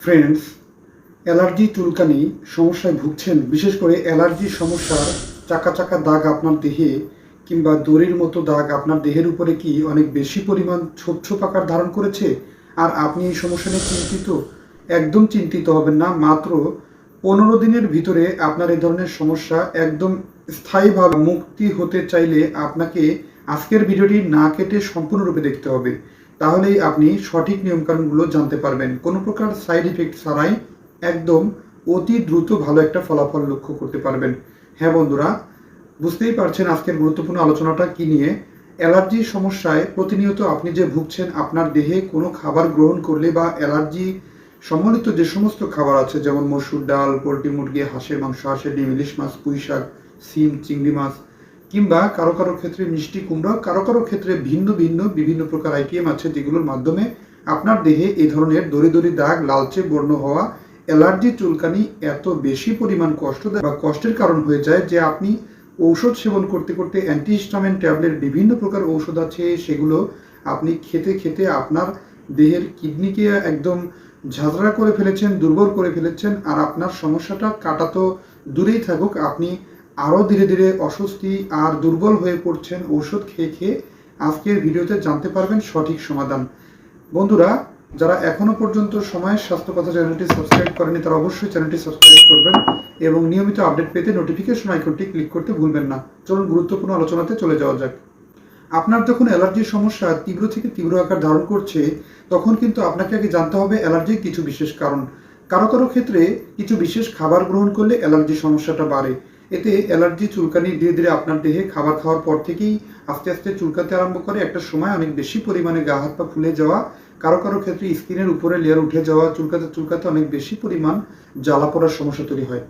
Friends allergy চুলকানি সমস্যায় ভুগছেন, বিশেষ করে অ্যালার্জির সমস্যার চাকা চাকা দাগ আপনার দেহে কিংবা দড়ির মতো দাগ আপনার দেহের উপরে কি অনেক বেশি পরিমাণ ছোপ ছোপ আকার ধারণ করেছে? আর আপনি এই সমস্যা নিয়ে চিন্তিত? একদম চিন্তিত হবেন না, মাত্র পনেরো দিনের ভিতরে আপনার এই ধরনের সমস্যা একদম স্থায়ীভাবে মুক্তি হতে চাইলে আপনাকে আজকের ভিডিওটি না কেটে সম্পূর্ণরূপে দেখতে হবে। তাহলেই আপনি সঠিক নিয়মকানুনগুলো জানতে পারবেন। কোনো প্রকার সাইড ইফেক্ট ছাড়াই একদম অতি দ্রুত ভালো একটা ফলাফল লক্ষ্য করতে পারবেন। হ্যাঁ বন্ধুরা, বুঝতেই পারছেন আজকের গুরুত্বপূর্ণ আলোচনাটা কি নিয়ে? অ্যালার্জির সমস্যায় প্রতিনিয়ত আপনি যে ভুগছেন, আপনার দেহে কোনো খাবার গ্রহণ করলে বা অ্যালার্জি সম্বলিত যে সমস্ত খাবার আছে, যেমন মসুর ডাল, পোলট্রি মুরগি, হাঁসের মাংস, হাঁসের ডিম, ইলিশ মাছ পুঁই শাক সিম, চিংড়ি মাছ কিংবা কারও কারও ক্ষেত্রে মিষ্টি কুমড়া, কারও কারও ক্ষেত্রে ভিন্ন ভিন্ন, বিভিন্ন প্রকার আইটেম আছে যেগুলোর মাধ্যমে আপনার দেহে এই ধরনের দড়ি দড়ি দাগ, লালচে বর্ণ হওয়া, অ্যালার্জি, চুলকানি এত বেশি পরিমাণ কষ্ট দেয় বা কষ্টের কারণ হয়ে যায় যে আপনি ঔষধ সেবন করতে করতে অ্যান্টিহিস্টামিন ট্যাবলেট বিভিন্ন প্রকার ঔষধ আছে, সেগুলো আপনি খেতে খেতে আপনার দেহের কিডনিকে একদম ঝাঁঝরা করে ফেলেছেন, দুর্বল করে ফেলেছেন আর আপনার সমস্যাটা কাটা তো দূরেই থাকুক। আপনি আরও ধীরে ধীরে অস্বস্তি আর দুর্বল হয়ে পড়ছেন ঔষধ খেয়ে খেয়ে আজকের ভিডিওতে জানতে পারবেন সঠিক সমাধান। বন্ধুরা, যারা এখনও পর্যন্ত সময়ের স্বাস্থ্য কথা চ্যানেলটি সাবস্ক্রাইব করেনি, তারা অবশ্যই চ্যানেলটি সাবস্ক্রাইব করবেন এবং নিয়মিত আপডেট পেতে নোটিফিকেশন আইকনটি ক্লিক করতে ভুলবেন না। চলুন গুরুত্বপূর্ণ আলোচনাতে চলে যাওয়া যাক। আপনার যখন অ্যালার্জির সমস্যা তীব্র থেকে তীব্র আকার ধারণ করছে, তখন কিন্তু আপনাকে আগে জানতে হবে অ্যালার্জির কিছু বিশেষ কারণ। কারও কারও ক্ষেত্রে কিছু বিশেষ খাবার গ্রহণ করলে অ্যালার্জির সমস্যাটা বাড়ে। এতে অ্যালার্জি চুলকানি, ধীরে ধীরে আপনার দেহে খাবার খাওয়ার পর থেকেই আস্তে আস্তে চুলকাতে আরম্ভ করে। একটা সময় অনেক বেশি পরিমাণে গা, হাত পা ফুলে যাওয়া, কারও কারও ক্ষেত্রে স্কিনের উপরে লেয়ার উঠে যাওয়া, চুলকাতে চুলকাতে অনেক বেশি পরিমাণ জ্বালা পড়ার সমস্যা তৈরি হয়।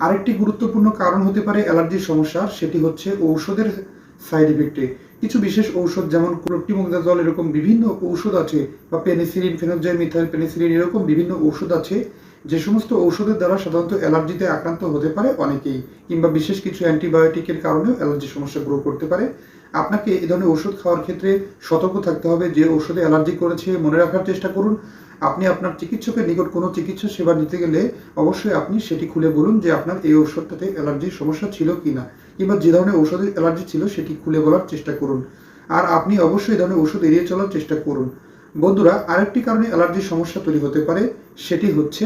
আরেকটি গুরুত্বপূর্ণ কারণ হতে পারে অ্যালার্জির সমস্যা, সেটি হচ্ছে ঔষধের সাইড ইফেক্টে কিছু বিশেষ ঔষধ যেমন ক্লোট্রিমোক্সাজল এরকম বিভিন্ন ঔষধ আছে, বা পেনিসিলিন ফেনোজাইল মিথাইল পেনিসিলিন, এরকম বিভিন্ন ঔষধ আছে যে সমস্ত ঔষধের দ্বারা সাধারণত অ্যালার্জিতে আক্রান্ত হতে পারে অনেকেই, কিংবা বিশেষ কিছু অ্যান্টিবায়োটিকের কারণেও অ্যালার্জি সমস্যা গ্রো করতে পারে। আপনাকে এই ধরনের ওষুধ খাওয়ার ক্ষেত্রে সতর্ক থাকতে হবে, যে ওষুধে অ্যালার্জি করেছে মনে রাখার চেষ্টা করুন। আপনি আপনার চিকিৎসকের নিকট কোনো চিকিৎসা সেবা নিতে গেলে অবশ্যই আপনি সেটি খুলে বলুন যে আপনার এই ওষুধটাতে অ্যালার্জির সমস্যা ছিল কি না কিংবা যে ধরনের ওষুধের অ্যালার্জি ছিল সেটি খুলে বলার চেষ্টা করুন। আর আপনি অবশ্যই ধরনের ওষুধ এড়িয়ে চলার চেষ্টা করুন। বন্ধুরা, আরেকটি কারণে অ্যালার্জির সমস্যা তৈরি হতে পারে, সেটি হচ্ছে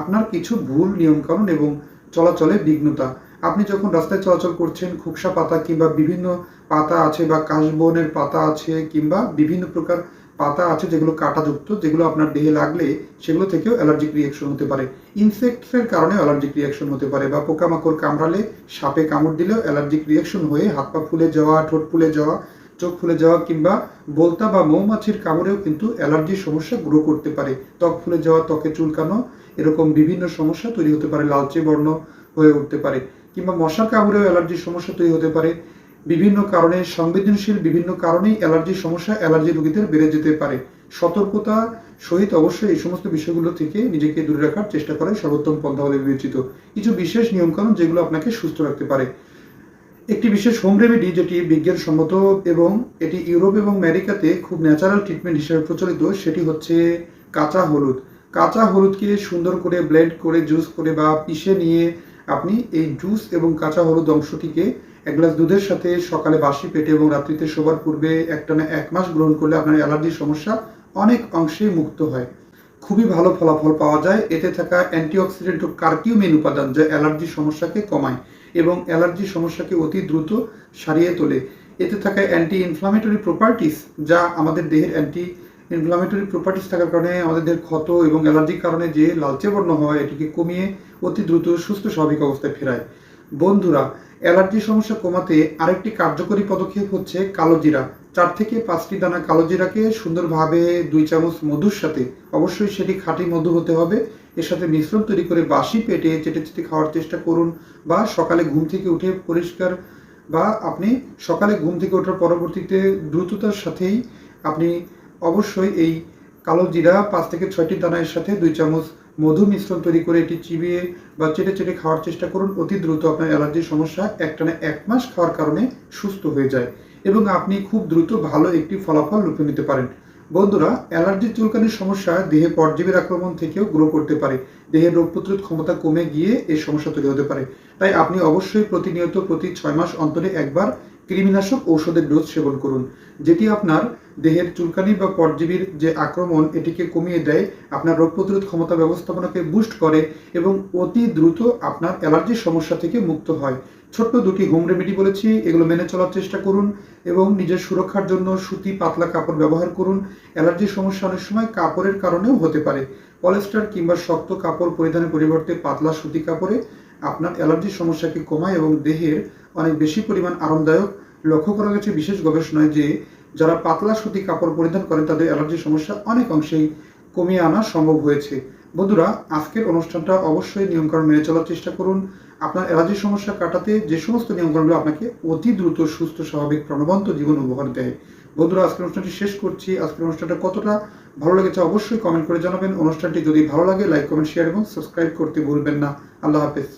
আপনার কিছু ভুল নিয়মকানুন এবং চলাচলের বিঘ্নতা। আপনি যখন রাস্তায় চলাচল করছেন খুকসা পাতা কিংবা বিভিন্ন পাতা আছে বা কাশবনের পাতা আছে কিংবা বিভিন্ন প্রকার পাতা আছে যেগুলো কাঁটাযুক্ত, যেগুলো আপনার দেহে লাগলে সেগুলো থেকেও অ্যালার্জিক রিয়াকশন হতে পারে। ইনসেক্টসের কারণে অ্যালার্জিক রিয়াকশন হতে পারে বা পোকামাকড় কামড়ালে সাপে কামড় দিলেও অ্যালার্জিক রিয়াকশন হয়ে হাত পা ফুলে যাওয়া, ঠোঁট ফুলে যাওয়া চোখ ফুলে যাওয়া কিংবা বলতা বা মৌমাছির কামড়েও কিন্তু অ্যালার্জির সমস্যা গ্রো করতে পারে। ত্বক ফুলে যাওয়া, ত্বকে চুলকানো, এরকম বিভিন্ন সমস্যা তৈরি হতে পারে। লালচে বর্ণ হয়ে উঠতে পারে কিংবা মশার কামড়েও অ্যালার্জির সমস্যা তৈরি হতে পারে। বিভিন্ন কারণে সংবেদনশীল বিভিন্ন কারণেই অ্যালার্জির সমস্যা অ্যালার্জি রোগীদের বেড়ে যেতে পারে। সতর্কতা সহিত অবশ্যই এই সমস্ত বিষয়গুলো থেকে নিজেকে দূরে রাখার চেষ্টা করাই সর্বোত্তম পন্থা বলে বিবেচিত। কিছু বিশেষ নিয়মকানুন যেগুলো আপনাকে সুস্থ রাখতে পারে। একটি বিশেষ হোম রেমেডি যেটি বিজ্ঞানসম্মত এবং এটি ইউরোপ এবং আমেরিকাতে খুব ন্যাচারাল ট্রিটমেন্ট হিসেবে প্রচলিত, সেটি হচ্ছে কাঁচা হলুদ। কাঁচা হলুদকে সুন্দর করে ব্লেন্ড করে জুস করে বা পিষে নিয়ে আপনি এই জুস এবং কাঁচা হলুদ অংশটিকে এক গ্লাস দুধের সাথে সকালে বাসি পেটে এবং রাত্রিতে শোবার পূর্বে একটানা এক মাস গ্রহণ করলে আপনার অ্যালার্জির সমস্যা অনেক অংশেই মুক্ত হয়। খুবই ভালো ফলাফল পাওয়া যায়। এতে থাকা অ্যান্টিঅক্সিডেন্ট ও কার্কিউমিন উপাদান যা অ্যালার্জি সমস্যাকে কমায়। এবং অ্যালার্জি সমস্যাকে অতি দ্রুত সারিয়ে তোলে। এতে থাকা অ্যান্টি ইনফ্লামেটরি প্রপার্টিস যা আমাদের দেহের অ্যান্টি ইনফ্লামেটরি প্রপার্টিস থাকার কারণে আমাদের দেহের ক্ষত এবং অ্যালার্জির কারণে যে লালচে বর্ণ হয়, এটিকে কমিয়ে অতি দ্রুত সুস্থ স্বাভাবিক অবস্থায় ফেরায়। বন্ধুরা, অ্যালার্জি সমস্যা কমাতে আরেকটি কার্যকরী পদক্ষেপ হচ্ছে কালো জিরা চার থেকে পাঁচটি দানা কালো জিরাকে সুন্দরভাবে দুই চামচ মধুর সাথে, অবশ্যই সেটি খাঁটি মধু হতে হবে। এর সাথে মিশ্রণ তৈরি করে বাসি পেটে চেটে চেটে খাওয়ার চেষ্টা করুন বা সকালে ঘুম থেকে উঠে পরিষ্কার বা আপনি সকালে ঘুম থেকে ওঠার পরবর্তীতে দ্রুততার সাথেই আপনি অবশ্যই এই কালো জিরা পাঁচ থেকে ছয়টি দানার সাথে দুই চামচ মধু মিশ্রণ তৈরি করে এটি চিবিয়ে বা চেটে চেটে খাওয়ার চেষ্টা করুন। অতি দ্রুত আপনার অ্যালার্জির সমস্যা একটানা এক মাস খাওয়ার কারণে সুস্থ হয়ে যায় এবং আপনি খুব দ্রুত ভালো একটি ফলাফল লুপে নিতে পারেন। বন্ধুরা, অ্যালার্জি চুলকানির সমস্যা দেহে পরজীবীর আক্রমণ থেকেও গ্রো করতে পারে। দেহের রোগ প্রতিরোধ ক্ষমতা কমে গিয়ে এই সমস্যা তৈরি হতে পারে। তাই আপনি অবশ্যই প্রতিনিয়ত প্রতি ছয় মাস অন্তরে একবার কৃমিনাশক ঔষধের ডোজ সেবন করুন, যেটি আপনার দেহের চুলকানি বা পরজীবীর যে আক্রমণ, এটিকে কমিয়ে দেয়, আপনার রোগ প্রতিরোধ ক্ষমতা ব্যবস্থাপনাকে বুস্ট করে এবং অতি দ্রুত আপনার অ্যালার্জির সমস্যা থেকে মুক্ত হয়। ছোট্ট দুটি হোম রেমেডি বলেছি, এগুলো মেনে চলার চেষ্টা করুন এবং নিজের সুরক্ষার জন্য সুতি পাতলা কাপড় ব্যবহার করুন। অ্যালার্জির সমস্যা অনেক সময় কাপড়ের কারণেও হতে পারে। পলেস্টার কিংবা শক্ত কাপড় পরিধানের পরিবর্তে পাতলা সুতি কাপড়ে আপনার অ্যালার্জির সমস্যাকে কমায় এবং দেহের অনেক বেশি পরিমাণ আরামদায়ক। লক্ষ্য করা গেছে বিশেষ গবেষণায় যে, যারা পাতলা সুতি কাপড় পরিধান করেন, তাদের অ্যালার্জির সমস্যা অনেক অংশেই কমিয়ে আনা সম্ভব হয়েছে। বন্ধুরা, আজকের অনুষ্ঠানটা অবশ্যই নিয়মকানুন মেনে চলার চেষ্টা করুন। আপনার অ্যালার্জির সমস্যা কাটাতে যে সমস্ত নিয়মগুলো আপনাকে অতি দ্রুত, সুস্থ, স্বাভাবিক, প্রাণবন্ত জীবন উপহার দেয়। বন্ধুরা, আজকের অনুষ্ঠানটি শেষ করছি। আজকের অনুষ্ঠানটা কতটা ভালো লেগেছে অবশ্যই কমেন্ট করে জানাবেন। অনুষ্ঠানটি যদি ভালো লাগে, লাইক, কমেন্ট, শেয়ার এবং সাবস্ক্রাইব করতে ভুলবেন না। আল্লাহ হাফেজ।